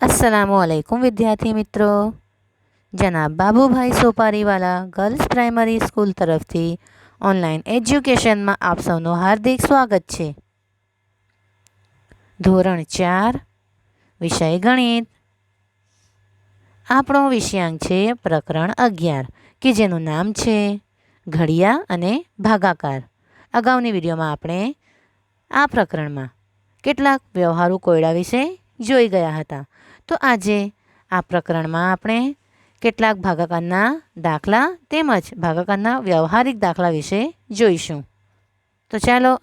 અસલામુ આલેકુમ વિદ્યાર્થી મિત્રો. જનાબ Babubhai Sopariwala girls primary school તરફથી ઓનલાઈન એજ્યુકેશનમાં આપ સૌનું હાર્દિક સ્વાગત છે. ધોરણ ચાર, વિષય ગણિત. આપણો વિષયાંક છે પ્રકરણ અગિયાર, કે જેનું નામ છે ઘડિયા અને ભાગાકાર. અગાઉની વિડીયોમાં આપણે આ પ્રકરણમાં કેટલાક વ્યવહારુ કોયડા વિશે જોઈ ગયા હતા. તો આજે આ પ્રકરણમાં આપણે કેટલાક ભાગાકારના દાખલા તેમજ ભાગાકારના વ્યવહારિક દાખલા વિશે જોઈશું. તો ચાલો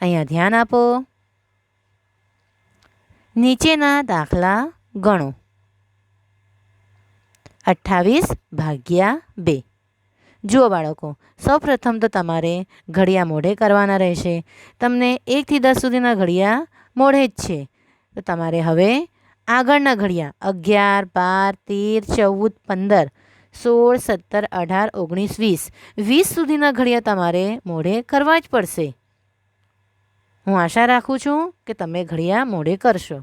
અહીંયા ધ્યાન આપો. નીચેના દાખલા ગણો. અઠ્ઠાવીસ ભાગ્યા બે. જુઓ બાળકો, સૌપ્રથમ તો તમારે ઘડિયા મોઢે કરવાના રહેશે. તમને એકથી દસ સુધીના ઘડિયા મોઢે જ છે. તો તમારે હવે આગળના ઘડિયા, અગિયાર, બાર, તેર, ચૌદ, પંદર, સોળ, સત્તર, અઢાર, ઓગણીસ, વીસ. વીસ સુધીના ઘડિયા તમારે મોઢે કરવા જ પડશે. હું આશા રાખું છું કે તમે ઘડિયા મોઢે કરશો.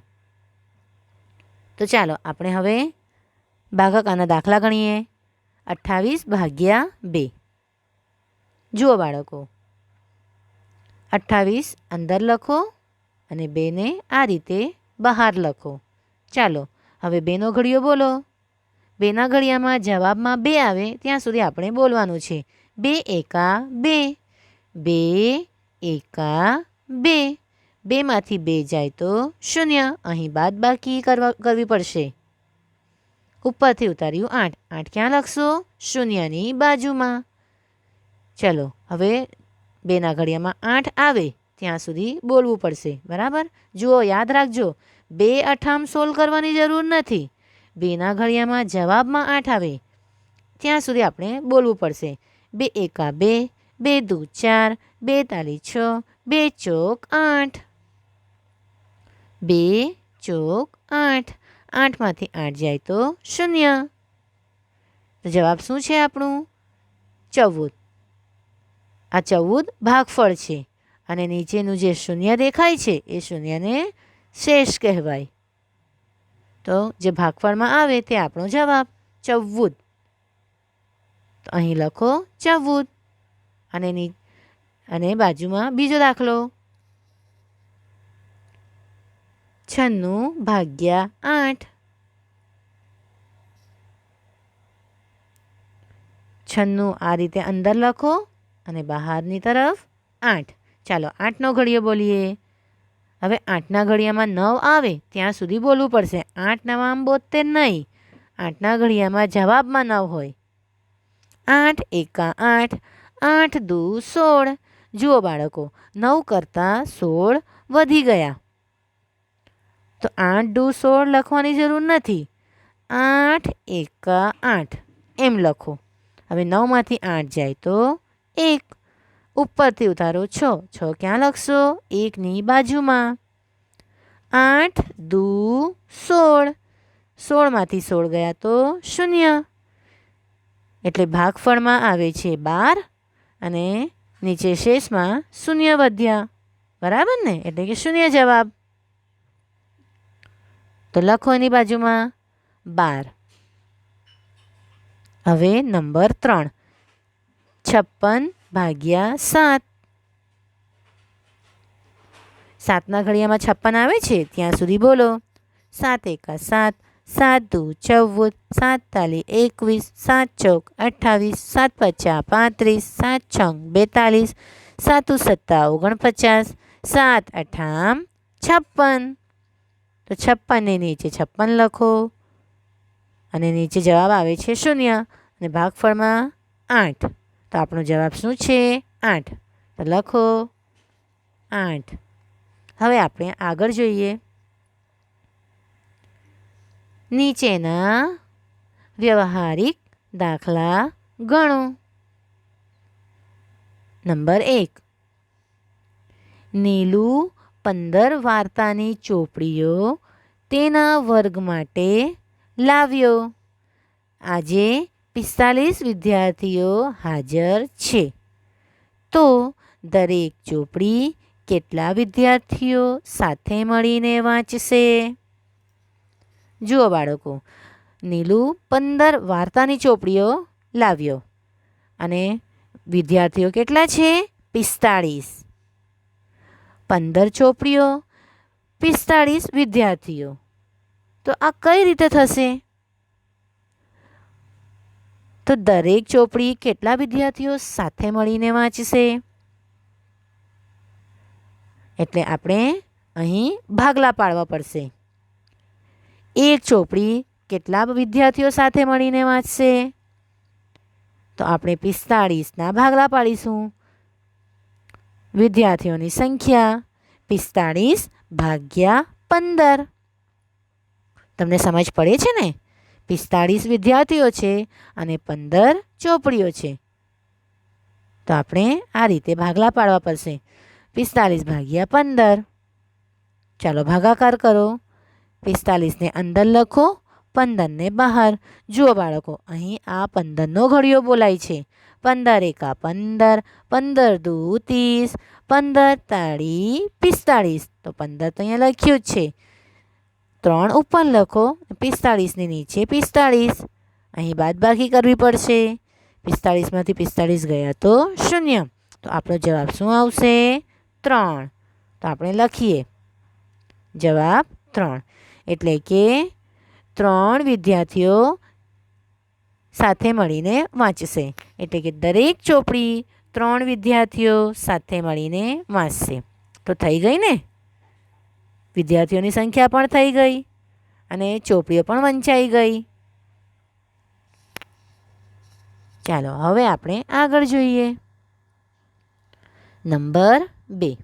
તો ચાલો, આપણે હવે ભાગાકારના દાખલા ગણીએ. અઠ્ઠાવીસ ભાગ્યા બે. જુઓ બાળકો. અઠ્ઠાવીસ અંદર લખો અને બેને આ રીતે બહાર લખો. ચાલો, હવે બેનો ઘડિયો બોલો. બેના ઘડિયામાં જવાબમાં બે આવે ત્યાં સુધી આપણે બોલવાનું છે. બે એકા બે. બે એકા બે. બેમાંથી બે જાય તો શૂન્ય. અહીં બાદ બાકી કરવા, કરવી પડશે. ઉપરથી ઉતાર્યું આઠ. આઠ ક્યાં લખશો? શૂન્યની બાજુમાં. ચલો, હવે બેના ઘડિયામાં આઠ આવે ત્યાં સુધી બોલવું પડશે. બરાબર? જુઓ, યાદ રાખજો. બે અઠામ સોલ્વ કરવાની જરૂર નથી. બેના ઘડિયામાં જવાબમાં આઠ આવે. ત્યાં સુધી આપણે બોલવું પડશે. બે એકા બે બે દુ ચાર, બે તાલી છ, બે ચોક આઠ. બે ચોક આઠ. આઠમાંથી આઠ જાય તો શૂન્ય. તો જવાબ શું છે આપણું? ચૌદ. આ ચૌદ ભાગફળ છે અને નીચેનું જે શૂન્ય દેખાય છે એ શૂન્યને શેષ કહેવાય. તો જે ભાગફળમાં આવે તે આપણો જવાબ ચૌદ. તો અહીં લખો ચૌદ. અને અને બાજુમાં બીજો દાખલો. છન્નું ભાગ્યા આઠ. છન્નું આ રીતે અંદર લખો અને બહારની તરફ આઠ. ચાલો આઠનો ઘડીયો બોલીએ. હવે આઠના ઘડિયામાં નવ આવે, ત્યાં સુધી બોલવું પડશે. આઠ નવામ બોતેર નહીં. આઠના ઘડિયામાં જવાબમાં નવ હોય. આઠ એકા આઠ આઠ દુ સોળ. જુઓ બાળકો, નવ કરતાં સોળ વધી ગયા. તો આઠ દુ સોળ લખવાની જરૂર નથી. આઠ એકા આઠ, એમ લખો. હવે નવમાંથી આઠ જાય તો એક. ઉપરથી ઉતારો છ. છ ક્યાં લખશો? એકની બાજુમાં. આઠ, દુ, સોળ. સોળમાંથી સોળ ગયા તો શૂન્ય. એટલે ભાગફળમાં આવે છે બાર અને નીચે શેષમાં શૂન્ય વધ્યા. બરાબર ને? એટલે કે શૂન્ય જવાબ. તો લખો એની બાજુમાં. બાર. હવે નંબર ત્રણ. છપ્પન ભાગ્યા સાત. સાતના ઘડિયામાં છપ્પન આવે છે, ત્યાં સુધી બોલો. સાત એકા સાત સાત દુ ચૌદ, સાત તાલી એકવીસ, સાત ચોક અઠ્ઠાવીસ, સાત પચાસ પાંત્રીસ, સાત છંગ બેતાલીસ, સાતું સત્તા ઓગણપચાસ, સાત અઠામ છપ્પન. તો છપ્પનને નીચે છપ્પન લખો. અને નીચે જવાબ આવે છે શૂન્ય અને ભાગફળમાં આઠ. તો આપણો જવાબ શું છે? આઠ. તો લખો. આઠ. હવે આપણે આગળ જોઈએ. નીચેના વ્યવહારિક દાખલા ગણો. નંબર એક. નીલું પંદર વાર્તાની ચોપડીઓ તેના વર્ગ માટે લાવ્યો. આજે પિસ્તાલીસ વિદ્યાર્થીઓ હાજર છે. તો દરેક ચોપડી કેટલા વિદ્યાર્થીઓ સાથે મળીને વાંચશે? જુઓ બાળકો, નીલુ પંદર વાર્તાની ચોપડીઓ લાવ્યો. અને વિદ્યાર્થીઓ કેટલા છે? પિસ્તાળીસ. પંદર ચોપડીઓ, પિસ્તાળીસ વિદ્યાર્થીઓ. તો આ કઈ રીતે થશે? તો દરેક ચોપડી કેટલા વિદ્યાર્થીઓ સાથે મળીને વાંચશે? એટલે આપણે અહીં ભાગલા પાડવા પડશે. એક ચોપડી કેટલા વિદ્યાર્થીઓ સાથે મળીને વાંચશે? તો આપણે પિસ્તાળીસના ભાગલા પાડીશું. વિદ્યાર્થીઓની સંખ્યા પિસ્તાળીસ ભાગ્યા પંદર. તમને સમજ પડે છે ને? પિસ્તાળીસ વિદ્યાર્થીઓ છે અને પંદર ચોપડીઓ છે. તો આપણે આ રીતે ભાગલા પાડવા પડશે. પિસ્તાલીસ ભાગ્યા પંદર. ચાલો ભાગાકાર કરો. પિસ્તાલીસને અંદર લખો, પંદરને બહાર. જુઓ બાળકો, અહીં આ પંદરનો ઘડિયો બોલાય છે. પંદર એકા પંદર પંદર દુ ત્રીસ, પંદર તાળી પિસ્તાળીસ. તો પંદર તો અહીંયા લખ્યું જ છે. ત્રણ ઉપર લખો. પિસ્તાળીસની નીચે પિસ્તાળીસ. અહીં બાદબાકી કરવી પડશે. પિસ્તાળીસમાંથી પિસ્તાળીસ ગયા તો શૂન્ય. તો આપણો જવાબ શું આવશે? ત્રણ. તો આપણે લખીએ. જવાબ ત્રણ. એટલે કે ત્રણ વિદ્યાર્થીઓ સાથે મળીને વાંચશે. એટલે કે દરેક ચોપડી ત્રણ વિદ્યાર્થીઓ સાથે મળીને વાંચશે. તો થઈ ગઈ ને? વિદ્યાર્થીઓની સંખ્યા પણ થઈ ગઈ અને ચોપડીઓ પણ વંચાઈ ગઈ. ચાલો, હવે આપણે આગળ જોઈએ. નંબર બે.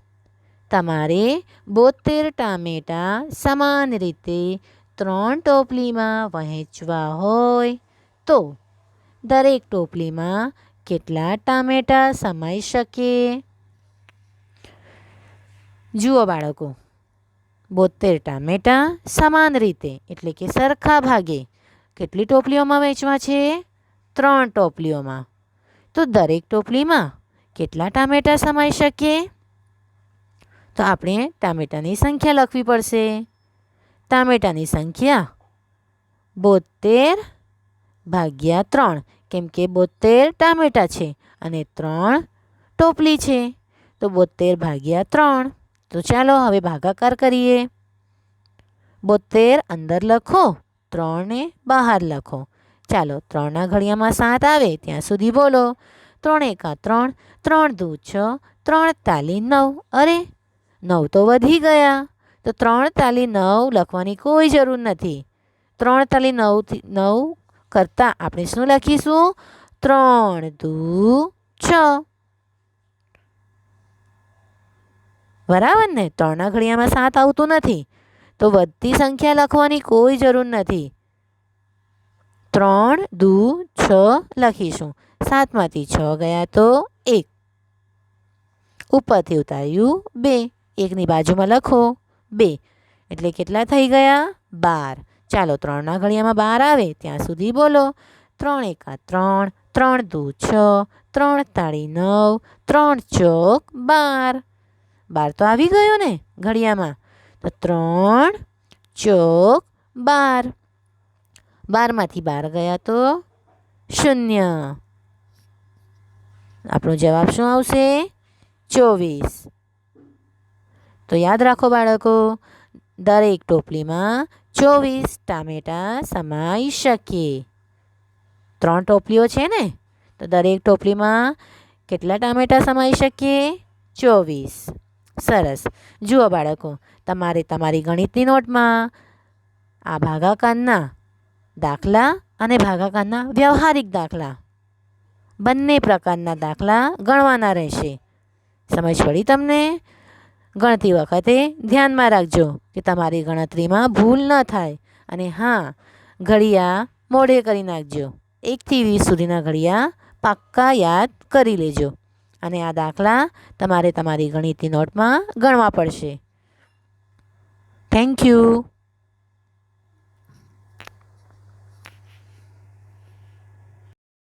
તમારે બોતેર ટામેટાં સમાન રીતે ત્રણ ટોપલીમાં વહેંચવા હોય તો દરેક ટોપલીમાં કેટલા ટામેટાં સમાઈ શકે? જુઓ બાળકો બોતેર ટામેટાં સમાન રીતે, એટલે કે સરખા ભાગે. કેટલી ટોપલીઓમાં વેચવા છે? ત્રણ ટોપલીઓમાં. તો દરેક ટોપલીમાં કેટલા ટામેટાં સમાઈ શકીએ? તો આપણે ટામેટાની સંખ્યા લખવી પડશે. ટામેટાની સંખ્યા બોતેર ભાગ્યા ત્રણ, કેમ કે બોતેર ટામેટાં છે અને ત્રણ ટોપલી છે. તો બોતેર ભાગ્યા ત્રણ તો ચાલો હવે ભાગાકાર કરીએ. બોતેર અંદર લખો ત્રણને બહાર લખો. ચાલો ત્રણના ઘડિયામાં સાત આવે ત્યાં સુધી બોલો. ત્રણ એકા ત્રણ ત્રણ દૂ છ, ત્રણ તાલી નવ. અરે, નવ તો વધી ગયા. તો ત્રણ તાલી નવ લખવાની કોઈ જરૂર નથી. ત્રણ તાલી નવથી નવ કરતાં આપણે શું લખીશું? ત્રણ દૂ છ. બરાબર ને ત્રણના ઘડિયામાં સાત આવતું નથી. તો વધતી સંખ્યા લખવાની કોઈ જરૂર નથી. ત્રણ દુ છ લખીશું. સાતમાંથી છ ગયા તો એક. ઉપરથી ઉતાર્યું બે. એકની બાજુમાં લખો બે. એટલે કેટલા થઈ ગયા? બાર. ચાલો ત્રણના ઘડિયામાં બાર આવે ત્યાં સુધી બોલો. ત્રણ એકા ત્રણ ત્રણ દુ છ, ત્રણ તાળી નવ, ત્રણ ચોક બાર. બાર તો આવી ગયો ને ઘડિયામાં. તો ત્રણ, ચોક, બાર. બારમાંથી બાર ગયા તો શૂન્ય. આપણો જવાબ શું આવશે? ચોવીસ. તો યાદ રાખો બાળકો, દરેક ટોપલીમાં ચોવીસ ટામેટાં સમાઈ શકે. ત્રણ ટોપલીઓ છે ને? તો દરેક ટોપલીમાં કેટલા ટામેટાં સમાઈ શકીએ ચોવીસ. સરસ. જુઓ બાળકો, તમારે તમારી ગણિતની નોટમાં આ ભાગાકારના દાખલા અને ભાગાકારના વ્યવહારિક દાખલા. બંને પ્રકારના દાખલા ગણવાના રહેશે. સમજ પડી તમને? ગણતી વખતે ધ્યાનમાં રાખજો કે તમારી ગણતરીમાં ભૂલ ન થાય અને હા, ઘડિયા મોઢે કરી નાખજો. એકથી વીસ સુધીના ઘડિયા પાક્કા યાદ કરી લેજો. અને આ દાખલા તમારે તમારી ગણિતની નોટમાં ગણવા પડશે. Thank you